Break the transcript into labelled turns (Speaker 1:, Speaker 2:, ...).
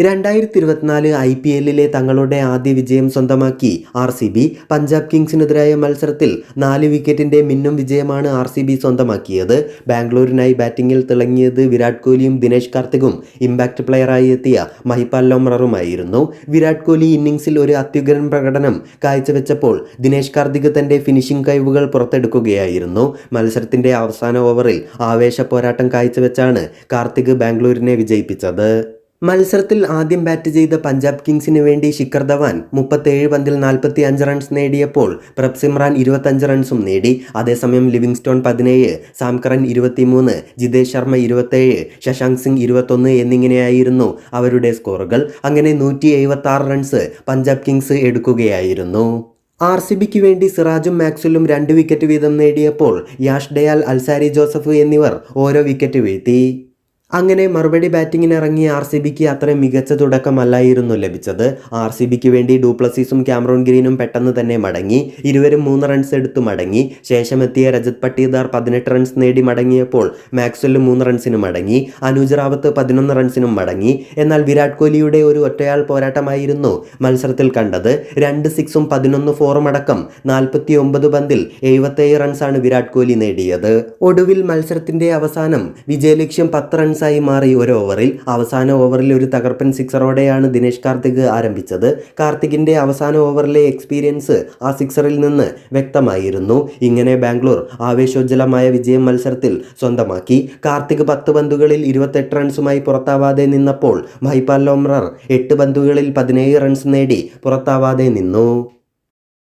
Speaker 1: രണ്ടായിരത്തി ഇരുപത്തിനാല് I P എല്ലിലെ തങ്ങളുടെ ആദ്യ വിജയം സ്വന്തമാക്കി ആർ സി ബി. പഞ്ചാബ് കിങ്സിനെതിരായ മത്സരത്തിൽ നാല് വിക്കറ്റിന്റെ മിന്നും വിജയമാണ് ആർ സി ബി സ്വന്തമാക്കിയത്. ബാംഗ്ലൂരിനായി ബാറ്റിംഗിൽ തിളങ്ങിയത് വിരാട് കോഹ്ലിയും ദിനേശ് കാർത്തികും ഇമ്പാക്ട് പ്ലെയറായി എത്തിയ മഹിപാൽ ലോമറുമായിരുന്നു വിരാട് കോഹ്ലി ഇന്നിംഗ്സിൽ ഒരു അത്യുഗ്രൻ പ്രകടനം കാഴ്ചവെച്ചപ്പോൾ ദിനേശ് കാർത്തിക് തന്റെ ഫിനിഷിംഗ് കഴിവുകൾ പുറത്തെടുക്കുകയായിരുന്നു. മത്സരത്തിന്റെ അവസാന ഓവറിൽ ആവേശ പോരാട്ടം കാഴ്ചവെച്ചാണ് കാർത്തിക് ബാംഗ്ലൂരിനെ വിജയിപ്പിച്ചത്. മത്സരത്തിൽ ആദ്യം ബാറ്റ് ചെയ്ത പഞ്ചാബ് കിങ്സിന് വേണ്ടി ശിഖർ ധവാൻ മുപ്പത്തേഴ് പന്തിൽ നാൽപ്പത്തി അഞ്ച് റൺസ് നേടിയപ്പോൾ പ്രബ്സിമ്രാൻ ഇരുപത്തഞ്ച് റൺസും നേടി. അതേസമയം ലിവിങ്സ്റ്റോൺ പതിനേഴ് സാംകറൻ ഇരുപത്തിമൂന്ന് ജിതേഷ് ശർമ്മ ഇരുപത്തേഴ് ശശാങ്ക് സിംഗ് ഇരുപത്തൊന്ന് എന്നിങ്ങനെയായിരുന്നു അവരുടെ സ്കോറുകൾ അങ്ങനെ നൂറ്റി റൺസ് പഞ്ചാബ് കിങ്സ് എടുക്കുകയായിരുന്നു. ആർ സി ബിക്ക് വേണ്ടി സിറാജും മാക്സ്വലും രണ്ട് വിക്കറ്റ് വീതം നേടിയപ്പോൾ യാഷ് ഡയാൽ അൽസാരി ജോസഫ് എന്നിവർ ഓരോ വിക്കറ്റ് വീഴ്ത്തി. അങ്ങനെ മറുപടി ബാറ്റിങ്ങിന് ഇറങ്ങിയ ആർ സി ബിക്ക് അത്ര മികച്ച തുടക്കമല്ലായിരുന്നു ലഭിച്ചത്. ആർ സി ബിക്ക് വേണ്ടി ഡൂപ്ലസീസും ക്യാമറോൺ ഗ്രീനും പെട്ടെന്ന് തന്നെ മടങ്ങി. ഇരുവരും മൂന്ന് റൺസ് എടുത്തു മടങ്ങി. ശേഷമെത്തിയ രജത് പട്ടീദാർ പതിനെട്ട് റൺസ് നേടി മടങ്ങിയപ്പോൾ മാക്സ്വെല്ലും മൂന്ന് റൺസിന് മടങ്ങി. അനൂജ് റാവത്ത് പതിനൊന്ന് റൺസിനും മടങ്ങി. എന്നാൽ വിരാട് കോഹ്ലിയുടെ ഒരു ഒറ്റയാൾ പോരാട്ടമായിരുന്നു മത്സരത്തിൽ കണ്ടത്. രണ്ട് സിക്സും പതിനൊന്ന് ഫോറും അടക്കം നാൽപ്പത്തി ഒമ്പത് പന്തിൽ എഴുപത്തേഴ് റൺസാണ് വിരാട് കോഹ്ലി നേടിയത്. ഒടുവിൽ മത്സരത്തിന്റെ അവസാനം വിജയലക്ഷ്യം പത്ത് റൺസായി മാറി ഒരു ഓവറിൽ. അവസാന ഓവറിൽ ഒരു തകർപ്പൻ സിക്സറോടെയാണ് ദിനേശ് കാർത്തിക് ആരംഭിച്ചത്. കാർത്തികിന്റെ അവസാന ഓവറിലെ എക്സ്പീരിയൻസ് ആ സിക്സറിൽ നിന്ന് വ്യക്തമായിരുന്നു. ഇങ്ങനെ ബാംഗ്ലൂർ ആവേശോജ്വലമായ വിജയം മത്സരത്തിൽ സ്വന്തമാക്കി. കാർത്തിക് പത്ത് പന്തുകളിൽ ഇരുപത്തെട്ട് റൺസുമായി പുറത്താവാതെ നിന്നപ്പോൾ മഹിപാൽ ലോംറർ എട്ട് പന്തുകളിൽ പതിനേഴ് റൺസ് നേടി പുറത്താവാതെ നിന്നു.